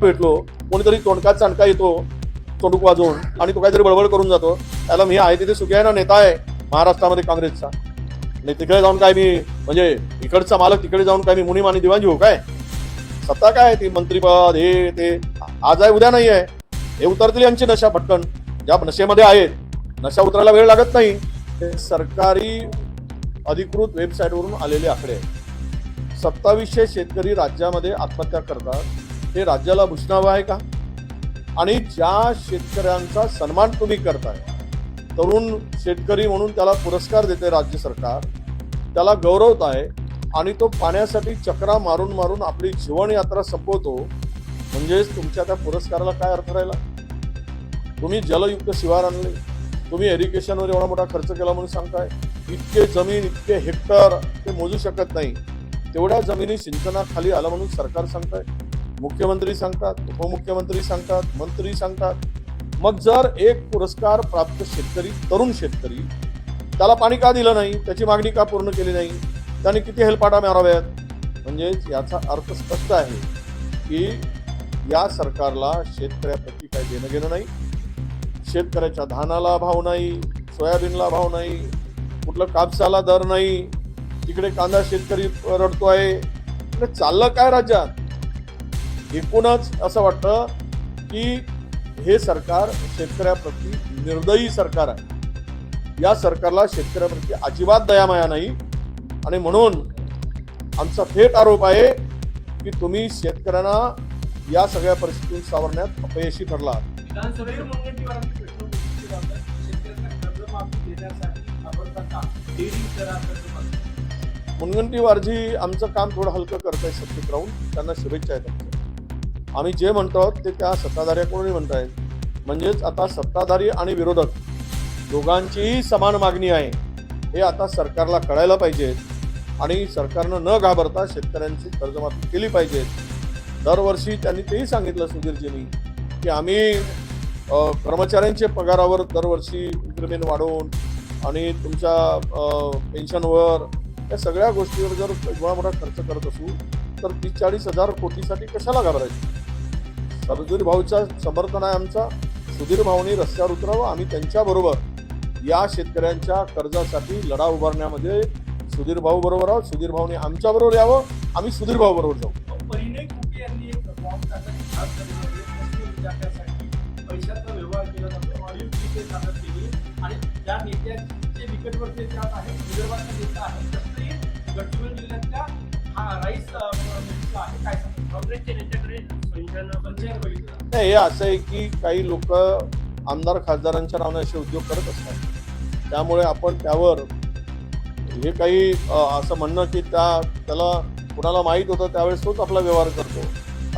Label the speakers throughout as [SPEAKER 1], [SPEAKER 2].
[SPEAKER 1] भेटलो कोणीतरी तोंडकात चाणका येतो तोंडूक वाजवून आणि तो काहीतरी बडबड करून जातो. त्याला मी आहे तिथे सुखी आहे ना नेता आहे? महाराष्ट्रामध्ये काँग्रेसचा. आणि तिकडे जाऊन काय मी म्हणजे इकडचा मालक तिकडे जाऊन काय मी मुनीम आणि दिवाणी घेऊ काय? सत्ता काय ती? मंत्रीपद हे ते. आज आहे उद्या नाही आहे. हे उतरतील यांची नशा पटकन. ज्या नशेमध्ये आहेत नशा उतरायला वेळ लागत नाही. ते सरकारी अधिकृत वेबसाईटवरून आलेले आकडे सत्तावीसशे शेतकरी राज्यामध्ये आत्महत्या करतात. हे राज्याला भूषणावं आहे का? आणि ज्या शेतकऱ्यांचा सन्मान तुम्ही करताय तरुण शेतकरी म्हणून त्याला पुरस्कार देते राज्य सरकार त्याला गौरवत आहे आणि तो पाण्यासाठी चक्रा मारून मारून आपली जीवनयात्रा संपवतो म्हणजेच तुमच्या त्या पुरस्काराला काय अर्थ राहिला? तुम्ही जलयुक्त शिवार आणले तुम्ही एरिगेशनवर एवढा मोठा खर्च केला म्हणून सांगताय इतके जमीन इतके हेक्टर ते मोजू शकत नाही तेवढ्या जमिनी सिंचनाखाली आलं म्हणून सरकार सांगताय. मुख्यमंत्री सांगतात उपमुख्यमंत्री सांगतात मंत्री सांगतात. मग जर एक पुरस्कार प्राप्त शेतकरी तरुण शेतकरी त्याला पाणी का दिलं नाही? त्याची मागणी का पूर्ण केली नाही? त्याने किती हेलपाटा माराव्यात? म्हणजेच याचा अर्थ स्पष्ट आहे की या सरकारला शेतकऱ्याप्रती काही देणं घेणं नाही. शेतकऱ्याच्या धानाला भाव नाही सोयाबीनला भाव नाही कुठलं कापसाला दर नाही. तिकडे कांदा शेतकरी रडतो आहे चाललं काय राज्यात? एकूणच असं वाटतं की हे सरकार शेतकऱ्याप्रती निर्दयी सरकार आहे या सरकारला शेतकऱ्याप्रती अजिबात दयामाया नाही आणि म्हणून आमचा थेट आरोप आहे की तुम्ही शेतकऱ्यांना या सगळ्या परिस्थितीतून सावरण्यात अपयशी ठरला आहात.
[SPEAKER 2] विधानसभेत मुनगंटीवारांनी प्रश्न उपस्थित केला होता. शेतकऱ्यांना कर्जमाफी देण्यासाठी खबरदार डेअरिंग करा कर्जमाफी
[SPEAKER 1] मुनगंटी वारजी आमचं काम थोडं हलकं करत आहे सत्तेत राहून त्यांना शुभेच्छा आहेत आम्ही जे म्हणतो ते त्या सत्ताधाऱ्याकडूनही म्हणतायत म्हणजेच आता सत्ताधारी आणि विरोधक दोघांचीही समान मागणी आहे. हे आता सरकारला कळायला पाहिजे. आणि सरकारनं न घाबरता शेतकऱ्यांची कर्जमाफी केली पाहिजे. दरवर्षी त्यांनी तेही सांगितलं सुधीरजींनी की आम्ही कर्मचाऱ्यांचे पगारावर दरवर्षी इन्क्रिमेंट वाढवून आणि तुमच्या पेन्शनवर या सगळ्या गोष्टीवर जर एवढा मोठा खर्च करत असू तर तीस चाळीस हजार कोटीसाठी कशाला घाबरायचं? सरजुरी भाऊचा समर्थन आहे आमचा. सुधीर भाऊनी रस्त्यावर उतरावं. आम्ही त्यांच्याबरोबर या शेतकऱ्यांच्या कर्जासाठी लढा उभारण्यामध्ये सुधीर भाऊ बरोबर आहोत. सुधीर भाऊने आमच्या बरोबर यावं. आम्ही सुधीर भाऊ बरोबर जाऊ.
[SPEAKER 2] आणि
[SPEAKER 1] नाही हे असं आहे की काही लोक आमदार खासदारांच्या नावाने असे उद्योग करत असतात. त्यामुळे आपण त्यावर हे काही असं म्हणणं की त्या त्याला कुणाला माहीत होतं त्यावेळेस तोच आपला व्यवहार करतो.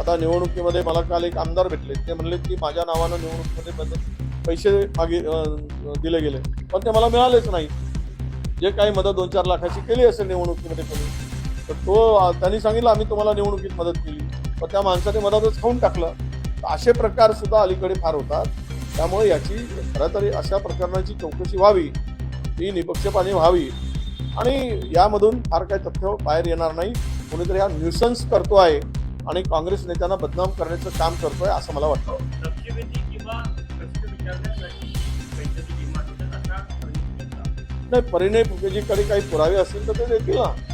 [SPEAKER 1] आता निवडणुकीमध्ये मला काल एक आमदार भेटले. ते म्हणले की माझ्या नावानं निवडणुकीमध्ये पैसे मागे दिले गेले. पण ते मला मिळालेच नाही. जे काही मदत दोन चार लाखाची केली असेल निवडणुकीमध्ये कोणी तर तो त्यांनी सांगितलं आम्ही तुम्हाला निवडणुकीत मदत केली. पण त्या माणसाने मदतच खाऊन टाकलं. तर असे प्रकार सुद्धा अलीकडे फार होतात. त्यामुळे याची खरं तरी अशा प्रकरणाची चौकशी व्हावी ती निपक्षपाने व्हावी. आणि यामधून फार काही तथ्य बाहेर येणार नाही. कोणीतरी हा न्यूसन्स करतो आहे आणि काँग्रेस नेत्यांना बदनाम करण्याचं काम करतोय असं मला वाटतं. नाही परिणय फुकेजीकडे काही पुरावे असतील तर ते देतील ना.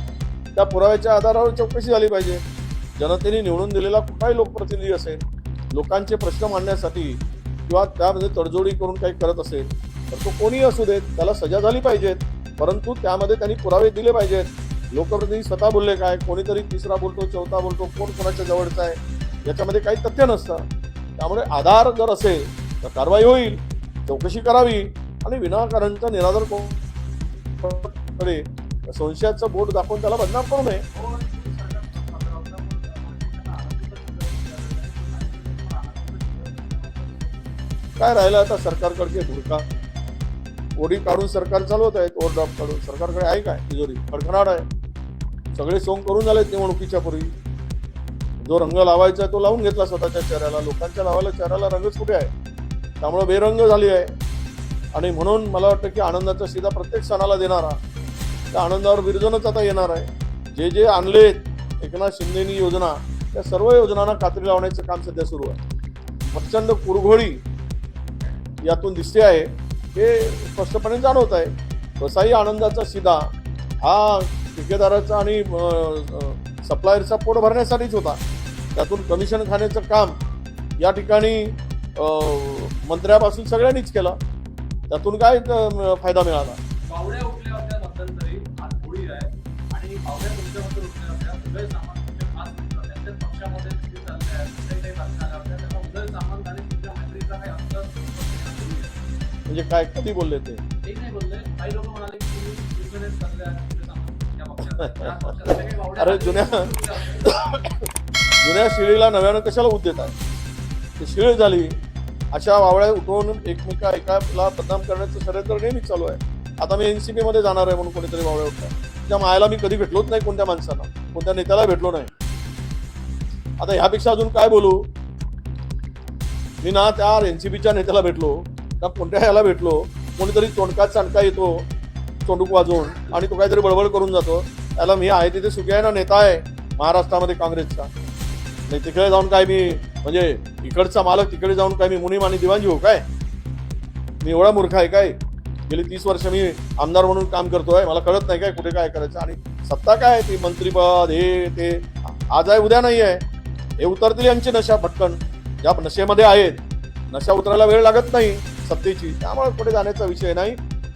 [SPEAKER 1] त्या पुराव्याच्या आधारावर चौकशी झाली पाहिजे. जनतेने निवडून दिलेला कुठलाही लोकप्रतिनिधी असेल लोकांचे प्रश्न मांडण्यासाठी किंवा त्यामध्ये तडजोडी करून काही करत असेल तर तो कोणी असू देत त्याला सजा झाली पाहिजेत. परंतु त्यामध्ये त्यांनी पुरावे दिले पाहिजेत. लोकप्रतिनिधी स्वतः बोलले काय कोणीतरी तिसरा बोलतो चौथा बोलतो कोण कोणाच्या जवळचा आहे याच्यामध्ये काही तथ्य नसतं. त्यामुळे आधार जर असेल तर कारवाई होईल चौकशी करावी आणि विनाकारणचा निराधार को- कडे संशयाचं बोट दाखवून त्याला बदनाम करू नये. काय राहिलं आता सरकारकडचे धुडका? ओढी काढून सरकार चालवत आहेत ओरडाप काढून. सरकारकडे आहे काय? तिजोरी. खडखडाट आहे. सगळे सोंग करून झालेत निवडणुकीच्या पूर्वी. जो रंग लावायचा आहे तो लावून घेतला स्वतःच्या चेहऱ्याला. लोकांच्या लावायला चेहऱ्याला रंगच कुठे आहे? त्यामुळे बेरंग झाली आहे. आणि म्हणून मला वाटतं की आनंदाचा सीधा प्रत्येक सणाला देणारा त्या आनंदावर विरजनच आता येणार आहे. जे जे आणलेत एकनाथ शिंदेनी योजना त्या सर्व योजनांना कात्री लावण्याचं काम सध्या सुरू आहे. प्रचंड कुरघोळी यातून दिसते आहे. हे स्पष्टपणे जाणवत आहे. वसाई आनंदाचा शिदा हा ठेकेदाराचा आणि सप्लायरचा पोट भरण्यासाठीच होता. त्यातून कमिशन खाण्याचं काम या ठिकाणी मंत्र्यापासून सगळ्यांनीच केलं. त्यातून काय फायदा मिळाला?
[SPEAKER 2] मध्यंतरी आज होळी आहे. आणि तुमच्यामध्ये उदय सामंत खास मित्र. त्यांच्याच पक्षामध्ये चालले कुठे काही बातम्या आल्या होत्या उदय सामंत आणि तुमच्या मैत्रीचा काही अंतर
[SPEAKER 1] म्हणजे काय कधी बोलले ते?
[SPEAKER 2] नाही बोलले. काही लोक म्हणाले की तुम्ही चालले
[SPEAKER 1] अरे जुन्या-. जुन्या शिळीला नव्यानं कशाला उद्देत आहे ती शिळ झाली. अशा वावळ्या उठवून एकमेका एकाला बदनाम करण्याचं षडयंत्र नेहमीच चालू आहे. आता मी एनसीपी मध्ये जाणार आहे म्हणून कोणीतरी वावळे उठतात त्या मायाला मी कधी भेटलोच नाही कोणत्या माणसाला. कोणत्या नेत्याला भेटलो नाही. आता ह्यापेक्षा अजून काय बोलू? मी ना त्या एनसीपीच्या नेत्याला भेटलो त्या कोणत्या ह्याला भेटलो कोणीतरी तोंडकात चाणका येतो तोंडूक वाजवून आणि तो काहीतरी बडबड करून जातो. त्याला मी आहे तिथे सुखी आहे ना नेता आहे? महाराष्ट्रामध्ये काँग्रेसचा. नाही तिकडे जाऊन काय मी म्हणजे इकडचा मालक तिकडे जाऊन काय मी मुनीम आणि दिवाणजी हो काय? मी एवढा मूर्ख आहे काय? गेली तीस वर्ष मी आमदार म्हणून काम करतोय. मला कळत नाही काय कुठे काय करायचं आणि सत्ता काय आहे ती? मंत्रीपद हे ते. आज आहे उद्या नाही आहे हे उतरतील यांची नशा भटकण ज्या नशेमध्ये आहेत. नशा उतरायला वेळ लागत नाही सत्तेची. त्यामुळे कुठे जाण्याचा विषय नाही.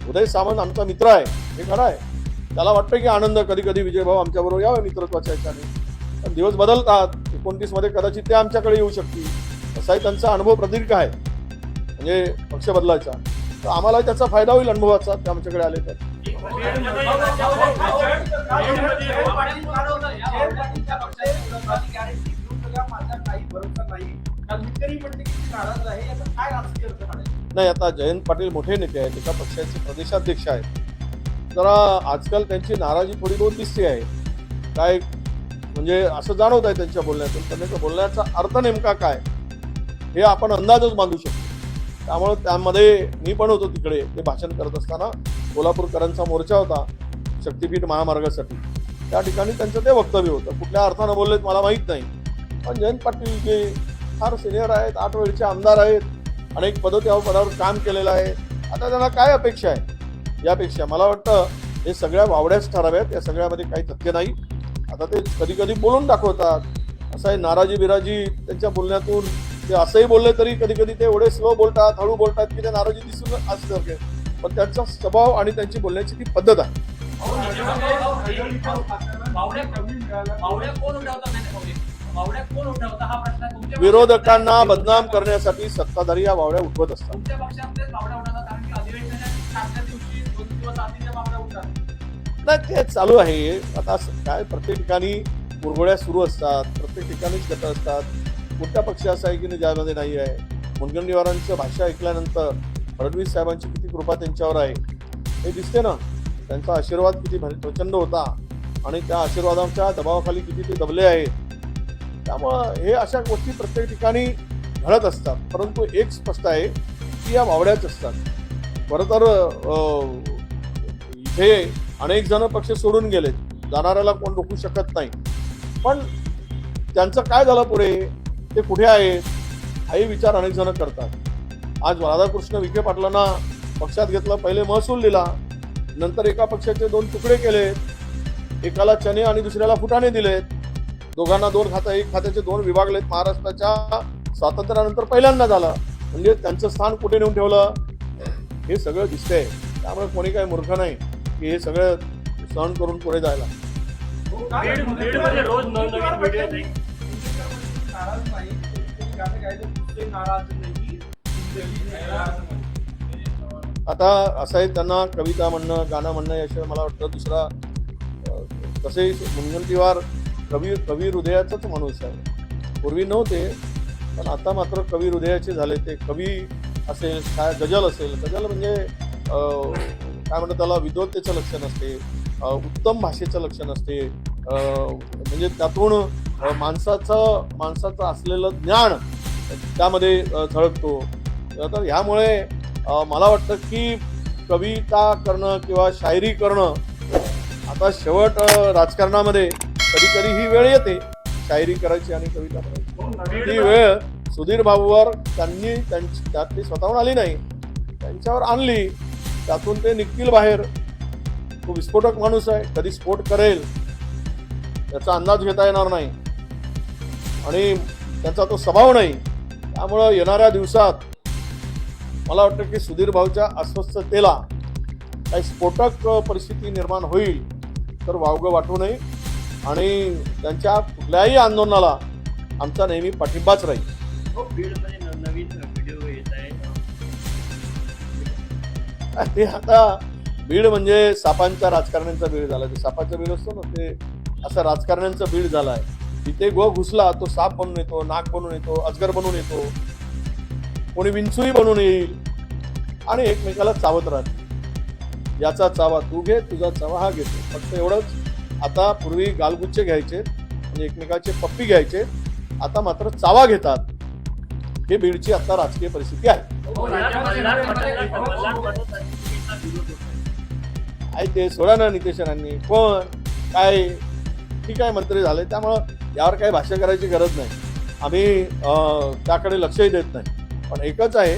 [SPEAKER 1] उदय सामंत आमचा मित्र आहे. हे खरं आहे. त्याला वाटतं की आनंद कधी कधी विजयभाऊ आमच्याबरोबर यावे मित्रत्वाच्या याच्याने पण दिवस बदलतात. एकोणतीसमध्ये कदाचित ते आमच्याकडे येऊ शकतील. असाही त्यांचा अनुभव प्रदीर्घ आहे. म्हणजे पक्ष बदलायचा. तर आम्हाला त्याचा फायदा होईल अनुभवाचा ते आमच्याकडे आले तर. नाही आता जयंत पाटील मोठे नेते आहेत एका पक्षाचे प्रदेशाध्यक्ष आहेत. जरा आजकाल त्यांची नाराजी थोडी बहुत दिसते आहे. काय म्हणजे असं जाणवत आहे त्यांच्या बोलण्यातून. त्यांच्या बोलण्याचा अर्थ नेमका काय? हे आपण अंदाजच बांधू शकतो. त्यामुळं त्यामध्ये मी पण होतो तिकडे. ते भाषण करत असताना कोल्हापूरकरांचा मोर्चा होता शक्तीपीठ महामार्गासाठी. त्या ठिकाणी त्यांचं ते वक्तव्य होतं. कुठल्या अर्थानं बोललेत मला माहीत नाही. पण जयंत पाटील जे फार सिनियर आहेत आठ वेळचे आमदार आहेत अनेक पद त्या पदावर काम केलेलं आहे. आता त्यांना काय अपेक्षा आहे? यापेक्षा मला वाटतं हे सगळ्या वावड्याच ठराव्यात. या सगळ्यामध्ये काही तथ्य नाही. आता ते कधी कधी बोलून दाखवतात. असं आहे नाराजी बिराजी त्यांच्या बोलण्यातून ते असंही बोलले तरी कधी कधी ते एवढे स्लो बोलतात हळू बोलतात की ते नाराजी दिसून असते पण त्यांचा स्वभाव आणि त्यांची बोलण्याची ती पद्धत आहे.
[SPEAKER 2] हा
[SPEAKER 1] विरोधकांना बदनाम करण्यासाठी सत्ताधारी या वावड्या उठवत असतात. नाही ते चालू आहे. आता काय प्रत्येक ठिकाणी मुरगोळ्या सुरू असतात प्रत्येक ठिकाणीच गट असतात. कुठल्या पक्ष असा आहे की नाही ज्यामध्ये नाही आहे. मुनगंटीवारांचं भाषा ऐकल्यानंतर फडणवीस साहेबांची किती कृपा त्यांच्यावर आहे हे दिसते ना. त्यांचा आशीर्वाद किती प्रचंड होता आणि त्या आशीर्वादांच्या दबावाखाली किती ते दबले आहेत. त्यामुळं हे अशा गोष्टी प्रत्येक ठिकाणी घडत असतात. परंतु एक स्पष्ट आहे की या वावड्याच असतात. खरं तर इथे अनेक जण पक्ष सोडून गेलेत. जाणाऱ्याला कोण रोखू शकत नाही. पण त्यांचं काय झालं पुढे? ते कुठे आहेत हाही विचार अनेक जण करतात. आज राधाकृष्ण विखे पाटलांना पक्षात घेतलं पहिले महसूल दिला नंतर एका पक्षाचे दोन तुकडे केले एकाला चने आणि दुसऱ्याला फुटाणे दिलेत. दोघांना दोन खाता एक खात्याचे दोन विभागलेत महाराष्ट्राच्या स्वातंत्र्यानंतर पहिल्यांदा झालं. म्हणजे त्यांचं स्थान कुठे नेऊन ठेवलं? हे सगळं दिसतंय. त्यामुळे कोणी काही मूर्ख नाही की हे सगळं सहन करून पुढे जायला.
[SPEAKER 3] रोज
[SPEAKER 2] नाराज नाही. गाणं गायलं, दुसरे नाराज नाही.
[SPEAKER 1] आता असं आहे त्यांना कविता म्हणणं गाणं म्हणणं याशिवाय मला वाटतं दुसरा तसे मुनगंटीवार कवी कवी हृदयाचाच माणूस आहे. पूर्वी नव्हते पण आता मात्र कवी हृदयाचे झाले ते. कवी असेल काय गजल असेल गजल म्हणजे काय म्हणतात त्याला विद्वत्तेचं लक्षण असते उत्तम भाषेचं लक्षण असते म्हणजे त्यातून माणसाचं माणसाचं असलेलं ज्ञान त्यामध्ये झळकतो. तर ह्यामुळे मला वाटतं की कविता करणं किंवा शायरी करणं आता शेवट राजकारणामध्ये कधी कधी ही वेळ येते शायरी करायची आणि कविता करायची. ती वेळ सुधीर भाऊवर त्यांनी त्यांची त्यातली स्वतःहून आली नाही. त्यांच्यावर आणली त्यातून ते निघतील बाहेर. तो विस्फोटक माणूस आहे कधी स्फोट करेल त्याचा अंदाज घेता येणार नाही. आणि त्यांचा तो स्वभाव नाही. त्यामुळं येणाऱ्या दिवसात मला वाटतं की सुधीर भाऊच्या अस्वस्थतेला काही स्फोटक परिस्थिती निर्माण होईल तर वावगं वाटू नये. आणि त्यांच्या कुठल्याही आंदोलनाला आमचा नेहमी पाठिंबाच राहील.
[SPEAKER 3] हो,
[SPEAKER 1] ते आता बीड म्हणजे सापांच्या राजकारण्यांचा बीड झाला. ते सापाचा बीड असतो ना ते असं राजकारण्यांचं बीड झालं आहे. तिथे गो घुसला तो साप बनून येतो नाग बनून येतो अजगर बनून येतो. कोणी विंचूही बनून येईल. आणि एकमेकाला चावत राहते याचा चावा तू घे तुझा चावा हा घेतो. फक्त एवढंच. आता पूर्वी गालगुच्चे घ्यायचे म्हणजे एकमेकाचे पप्पी घ्यायचे. आता मात्र चावा घेतात. हे बीडची आता राजकीय परिस्थिती आहे.
[SPEAKER 3] आहे.
[SPEAKER 1] ते सोडा ना नितेश राणांनी पण काय ठीक आहे मंत्री झाले त्यामुळं यावर काही भाष्य करायची गरज नाही. आम्ही त्याकडे लक्षही देत नाही. पण एकच आहे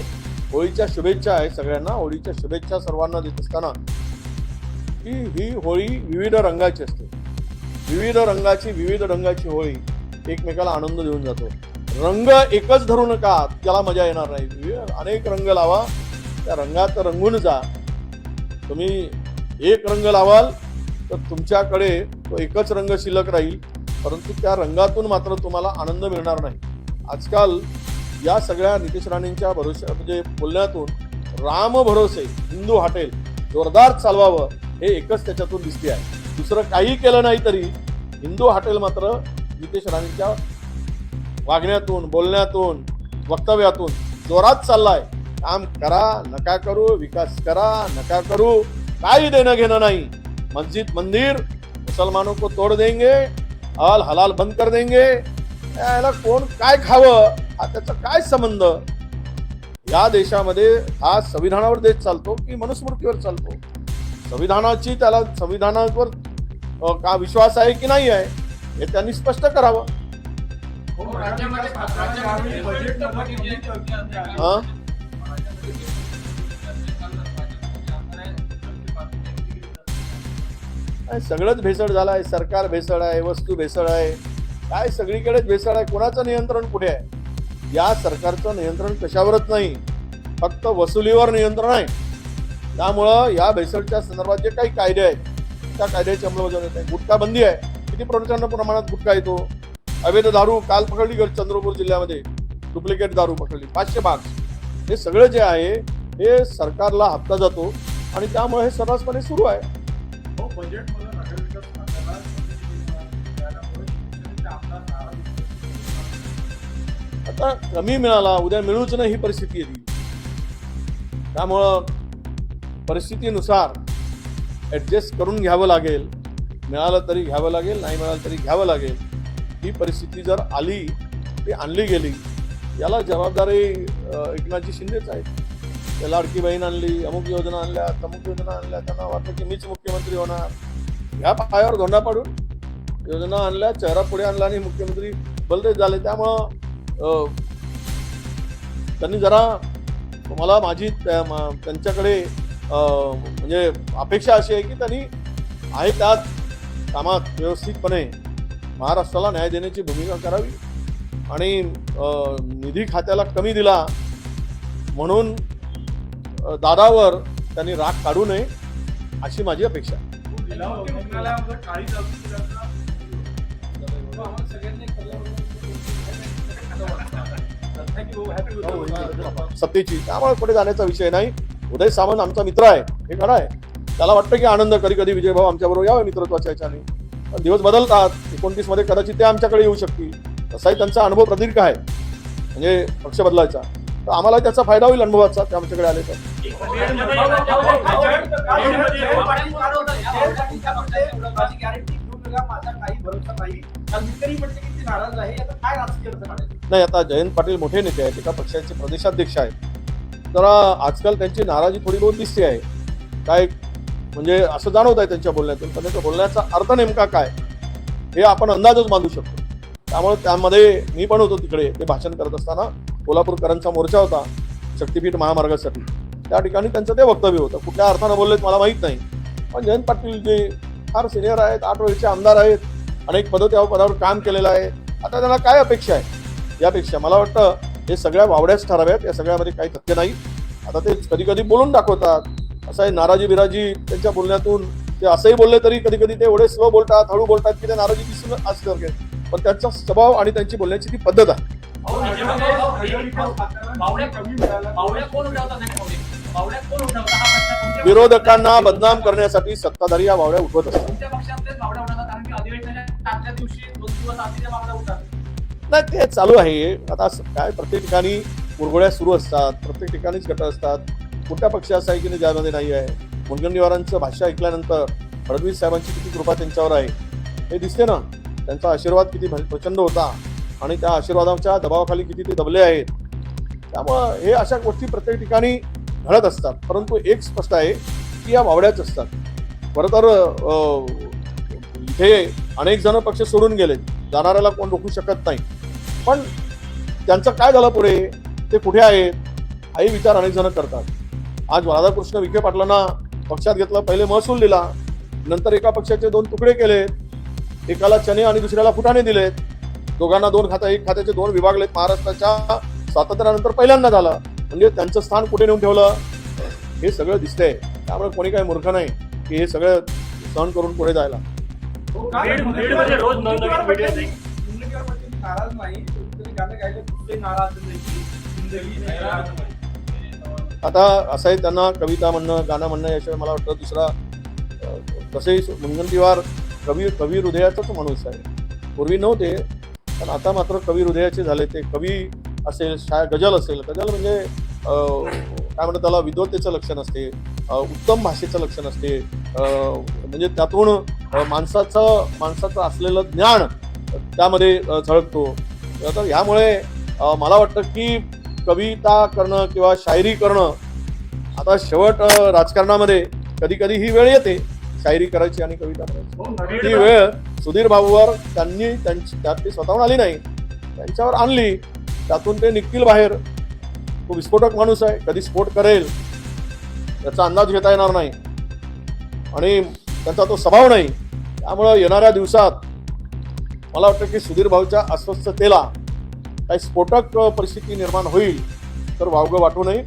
[SPEAKER 1] होळीच्या शुभेच्छा आहे सगळ्यांना. होळीच्या शुभेच्छा सर्वांना देत असताना की ही होळी विविध रंगाची असते. विविध रंगाची विविध रंगाची होळी एकमेकाला आनंद देऊन जातो. रंग एकच धरू नका त्याला मजा येणार नाही. अनेक रंग लावा त्या रंगात रंगून जा. तुम्ही एक रंग लावाल तर तुमच्याकडे तो एकच रंग शिल्लक राहील परंतु त्या रंगातून मात्र तुम्हाला आनंद मिळणार नाही. आजकाल या सगळ्या नितीश राणेंच्या भरोशा म्हणजे बोलण्यातून राम भरोसे हिंदू हॉटेल जोरदार चालवावं हे एकच त्याच्यातून दिसते आहे. दुसरं काही केलं नाही तरी हिंदू हॉटेल मात्र नितेश राणेंच्या वागण्यातून बोलण्यातून वक्तव्यातून जोरात चाललाय. काम करा नका करू विकास करा नका करू काही देणं घेणं नाही. मस्जिद मंदिर मुसलमानों को तोड़ देंगे अल हलाल बंद कर देंगे। याला कोण काय खावं? हा त्याचा काय संबंध? या देशामध्ये हा संविधानावर देश चालतो की मनुस्मृतीवर चालतो? संविधानाची त्याला संविधानावर का विश्वास आहे की नाही आहे हे त्यांनी स्पष्ट करावं.
[SPEAKER 2] हो,
[SPEAKER 1] सगळंच भेसळ झालं आहे सरकार भेसळ आहे वस्तू भेसळ आहे. काय सगळीकडेच भेसळ आहे? कोणाचं नियंत्रण कुठे आहे? या सरकारचं नियंत्रण कशावरच नाही. फक्त वसुलीवर नियंत्रण आहे. त्यामुळं या भेसळच्या संदर्भात जे काही कायदे आहेत त्या कायद्याची अंमलबजावणी येत आहे गुटखा बंदी आहे. किती प्रचंड प्रमाणात गुटखा येतो. अवैध दारू काल पकडली गेली चंद्रपूर जिल्ह्यामध्ये. डुप्लिकेट दारू पकडली. पाचशे बाग हे सगळं जे आहे हे सरकारला हप्ता जातो आणि त्यामुळे हे सर्रासपणे सुरू आहे.
[SPEAKER 2] हो, नगर विकास खात्याला
[SPEAKER 1] आता कमी मिळाला उद्या मिळूच नाही ही परिस्थिती येते त्यामुळं परिस्थितीनुसार ॲडजस्ट करून घ्यावं लागेल. मिळालं तरी घ्यावं लागेल नाही मिळालं तरी घ्यावं लागेल. ही परिस्थिती जर आली ती आणली गेली याला जबाबदारी एकनाथजी शिंदेच आहे लाडकी बहीण आणली अमुक योजना आणल्या तमुक योजना आणल्या त्यांना वाटलं की मीच मुख्यमंत्री होणार. ह्या पायावर धोंडा पाडून योजना आणल्या चेहरा पुढे आणला आणि मुख्यमंत्री बलदेश झाले. त्यामुळं त्यांनी जरा मला माझी त्या- त्यांच्याकडे म्हणजे अपेक्षा अशी आहे की त्यांनी आहे त्यात कामात व्यवस्थितपणे महाराष्ट्राला न्याय देण्याची भूमिका करावी आणि निधी खात्याला कमी दिला. म्हणून दादावर त्यांनी राग काढू नये अशी माझी अपेक्षा सत्तेची त्यामुळे पुढे जाण्याचा विषय नाही. उदय सामंत आमचा मित्र आहे. हे खरं आहे. त्याला वाटतं की आनंद कधी कधी विजय भाऊ आमच्याबरोबर यावे मित्रत्वाच्या याच्याने दिवस बदलतात. एकोणतीसमध्ये कदाचित ते आमच्याकडे येऊ शकतील. तसाही त्यांचा अनुभव प्रदीर्घ आहे. म्हणजे पक्ष बदलायचा. तर आम्हाला त्याचा फायदा होईल अनुभवाचा ते आमच्याकडे आले तर.
[SPEAKER 2] नाही आता
[SPEAKER 1] नाही आता जयंत पाटील मोठे नेते आहेत एका पक्षाचे प्रदेशाध्यक्ष आहेत. तर आजकाल त्यांची नाराजी थोडी बहुत दिसते आहे. काय म्हणजे असं जाणवत आहे त्यांच्या बोलण्यातून पण त्यांच्या बोलण्याचा अर्थ नेमका काय हे आपण अंदाजच बांधू शकतो. त्यामुळे त्यामध्ये मी पण होतो तिकडे ते भाषण करत असताना कोल्हापूरकरांचा मोर्चा होता शक्तीपीठ महामार्गासाठी. त्या ठिकाणी त्यांचं ते वक्तव्य होतं. कुठल्या अर्थानं बोललेत मला माहीत नाही. पण जयंत पाटील जे फार सिनियर आहेत आठ वेळचे आमदार आहेत अनेक पद त्या पदावर काम केलेलं आहे. आता त्यांना काय अपेक्षा आहे? यापेक्षा मला वाटतं हे सगळ्या वावड्याच ठराव्यात. या सगळ्यामध्ये काही तथ्य नाही. आता ते कधी कधी बोलून दाखवतात. असं आहे नाराजी बिराजी त्यांच्या बोलण्यातून. ते असंही बोलले तरी कधी कधी ते एवढे स्लो बोलतात हळू बोलतात की ते नाराजी दिसून असल्यासारखे पण त्यांचा स्वभाव आणि त्यांची बोलण्याची ती पद्धत आहे. विरोधकांना बदनाम करण्यासाठी सत्ताधारी या वावड्या उठवत असतात. नाही ते चालू आहे. आता काय प्रत्येक ठिकाणी मुरगोड्या सुरू असतात प्रत्येक ठिकाणीच गट असतात. कुठल्या पक्ष असा आहे की नाही ज्यामध्ये नाही आहे? मुनगंटीवारांचं भाष्य ऐकल्यानंतर फडणवीस साहेबांची किती कृपा त्यांच्यावर आहे हे दिसते ना? त्यांचा आशीर्वाद किती प्रचंड होता. आणि त्या आशीर्वादाच्या दबावाखाली किती ते दबले आहेत. त्यामुळं हे अशा गोष्टी प्रत्येक ठिकाणी घडत असतात. परंतु एक स्पष्ट आहे की या वावड्याच असतात. खरं तर इथे अनेक जण पक्ष सोडून गेले जाणाऱ्याला कोण रोखू शकत नाही. पण त्यांचं काय झालं पुढे? ते कुठे आहेत? हाही विचार अनेक जण करतात. आज राधाकृष्ण विखे पाटलांना पक्षात घेतलं पहिले महसूल दिला. नंतर एका पक्षाचे दोन तुकडे केले एकाला चने आणि दुसऱ्याला फुटाणे दिलेत. दोघांना दोन खाता एक खात्याचे दोन विभागलेत महाराष्ट्राच्या स्वातंत्र्यानंतर पहिल्यांदा झालं. म्हणजे त्यांचं स्थान कुठे नेऊन ठेवलं? हे सगळं दिसतंय. त्यामुळे कोणी काही मूर्ख नाही की हे सगळं सहन करून पुढे जायला. आता असं आहे त्यांना कविता म्हणणं गाणं म्हणणं याशिवाय मला वाटतं दुसरा तसेही मुनगंटीवार कवी कवी हृदयाचाच माणूस आहे. पूर्वी नव्हते. पण आता मात्र कवी हृदयाचे झाले ते कवी असेल शाय गजल असेल गजल म्हणजे काय म्हणतात त्याला विद्वत्तेचं लक्षण असते उत्तम भाषेचं लक्षण असते म्हणजे त्यातून माणसाचं माणसाचं असलेलं ज्ञान त्यामध्ये झळकतो. तर ह्यामुळे मला वाटतं की कविता करणं किंवा शायरी करणं आता शेवट राजकारणामध्ये कधी कधी ही वेळ येते. शायरी करायची आणि कविता करायची.
[SPEAKER 2] हो,
[SPEAKER 1] ती वेळ सुधीर बाबूवर त्यांनी त्यांची त्यात ती स्वतःहून आली नाही. त्यांच्यावर आणली. त्यातून ते निघतील बाहेर. तो विस्फोटक माणूस आहे. कधी स्फोट करेल त्याचा अंदाज घेता येणार नाही. आणि त्यांचा तो स्वभाव नाही. त्यामुळं येणाऱ्या दिवसात मला वाटतं की सुधीर भाऊच्या अस्वस्थतेला काही स्फोटक परिस्थिती निर्माण होईल तर वावगं वाटू नये.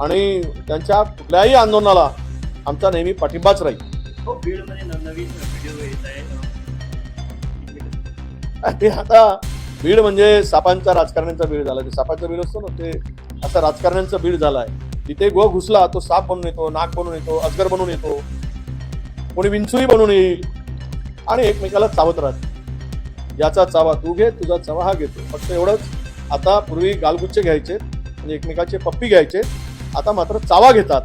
[SPEAKER 1] आणि त्यांच्या कुठल्याही आंदोलनाला आमचा नेहमी पाठिंबाच राहील.
[SPEAKER 3] हो, बीडमध्ये नवनवीन व्हिडिओ येत आहे
[SPEAKER 1] ते आता बीड म्हणजे सापांचा राजकारण्यांचा बीड झाला. ते सापाचा बीड असतो ना ते असा राजकारण्यांचं बीड झालाय. तिथे गो घुसला तो साप बनून येतो नाक बनून येतो अजगर बनून येतो. कोणी विंचूही बनून येईल. आणि एकमेकाला चावत राहते याचा चावा तू घे तुझा चावा हा घेतो. फक्त एवढंच आता पूर्वी गालगुच्छ घ्यायचे म्हणजे एकमेकाचे पप्पी घ्यायचे. आता मात्र चावा घेतात.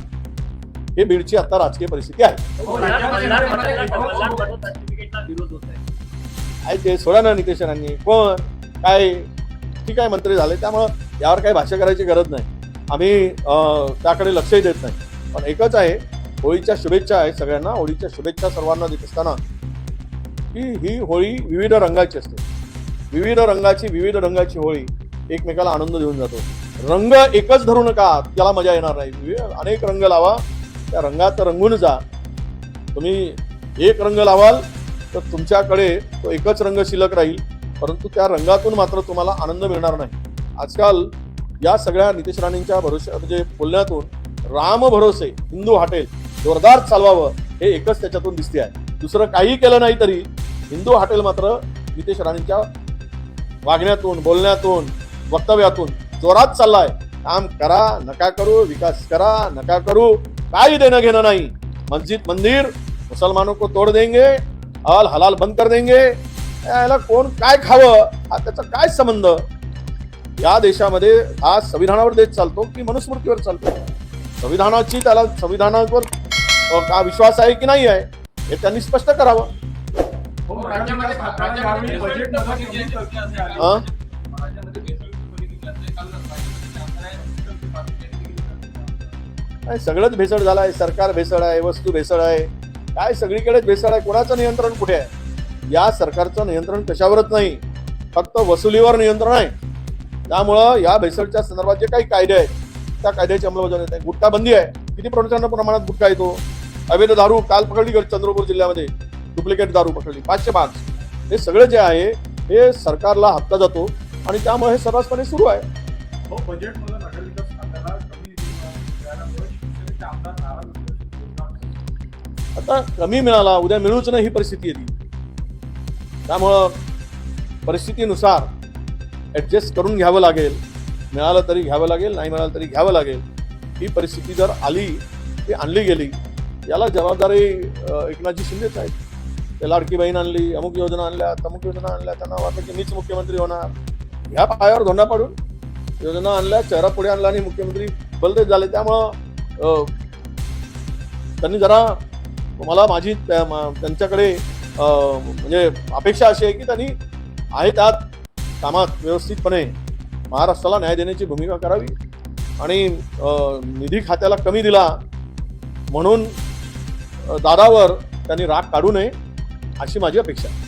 [SPEAKER 1] हे बीडची आता राजकीय परिस्थिती आहे. ते सोडा ना नितेश पण काय? ठीक आहे मंत्री झाले? त्यामुळं यावर काही भाष्य करायची गरज नाही. आम्ही त्याकडे लक्षही देत नाही. पण एकच आहे होळीच्या शुभेच्छा आहे सगळ्यांना. होळीच्या शुभेच्छा सर्वांना देत असताना की ही होळी विविध रंगाची असते. विविध रंगाची विविध रंगाची होळी एकमेकाला आनंद देऊन जातो. रंग एकच धरू नका. त्याला मजा येणार नाही. विविध अनेक रंग लावा. त्या रंगात रंगून जा. तुम्ही एक रंग लावाल तर तुमच्याकडे तो एकच रंग शिल्लक राहील. परंतु त्या रंगातून मात्र तुम्हाला आनंद मिळणार नाही. आजकाल या सगळ्या नितेश राणेंच्या भरोशा म्हणजे बोलण्यातून राम भरोसे हिंदू हॉटेल जोरदार चालवावं हे एकच त्याच्यातून दिसते आहे. दुसरं काही केलं नाही तरी हिंदू हॉटेल मात्र नितेश राणेंच्या वागण्यातून बोलण्यातून वक्तव्यातून जोरात चाललाय. काम करा नका करू विकास करा नका करू. काही देणं घेणं नाही। मस्जिद मंदिर मुसलमानों को तोड़ देंगे हल हलाल बंद कर देंगे। याला कोण काय खावं? हा त्याचा काय संबंध? या देशामध्ये हा संविधानावर देश चालतो की मनुस्मृतीवर चालतो? संविधानाची त्याला संविधानावर का विश्वास आहे की नाही आहे हे त्यांनी स्पष्ट करावं. सगळंच भेसळ झालं आहे सरकार भेसळ आहे वस्तू भेसळ आहे. काय सगळीकडेच भेसळ आहे कोणाचं नियंत्रण कुठे आहे? या सरकारचं नियंत्रण कशावरच नाही फक्त वसुलीवर नियंत्रण आहे. त्यामुळं या भेसळच्या संदर्भात जे काही कायदे आहेत. त्या कायद्याची अंमलबजावणी होत आहे गुटखाबंदी आहे. किती प्रचंड प्रमाणात गुटखा येतो. अवैध दारू काल पकडली गेली चंद्रपूर जिल्ह्यामध्ये. डुप्लिकेट दारू पकडली. पाचशे पाच. हे सगळं जे आहे हे सरकारला हप्ता जातो आणि त्यामुळे हे सर्रासपणे सुरू आहे.
[SPEAKER 4] हो,
[SPEAKER 1] आता कमी मिळाला उद्या मिळूच नाही ही परिस्थिती येते. त्यामुळं परिस्थितीनुसार ॲडजस्ट करून घ्यावं लागेल. मिळालं तरी घ्यावं लागेल नाही मिळालं तरी घ्यावं लागेल. ही परिस्थिती जर आली ती आणली गेली याला जबाबदारी एकनाथजी शिंदेच आहेत. ते लाडकी बहीण आणली अमुक योजना आणल्या तमुक योजना आणल्या त्यांना वाटतं की मीच मुख्यमंत्री होणार. ह्या पायावर धोंडा पाडून योजना आणल्या चेहरा पुढे आणला आणि मुख्यमंत्री बलदेव झाले. त्यामुळं हो. त्यांनी जरा मला माझी त्या- त्यांच्याकडे म्हणजे अपेक्षा अशी आहे की त्यांनी आहे त्यात कामात व्यवस्थितपणे महाराष्ट्राला न्याय देण्याची भूमिका करावी आणि निधी खात्याला कमी दिला म्हणून दादावर त्यांनी राग काढू नये अशी माझी अपेक्षा आहे.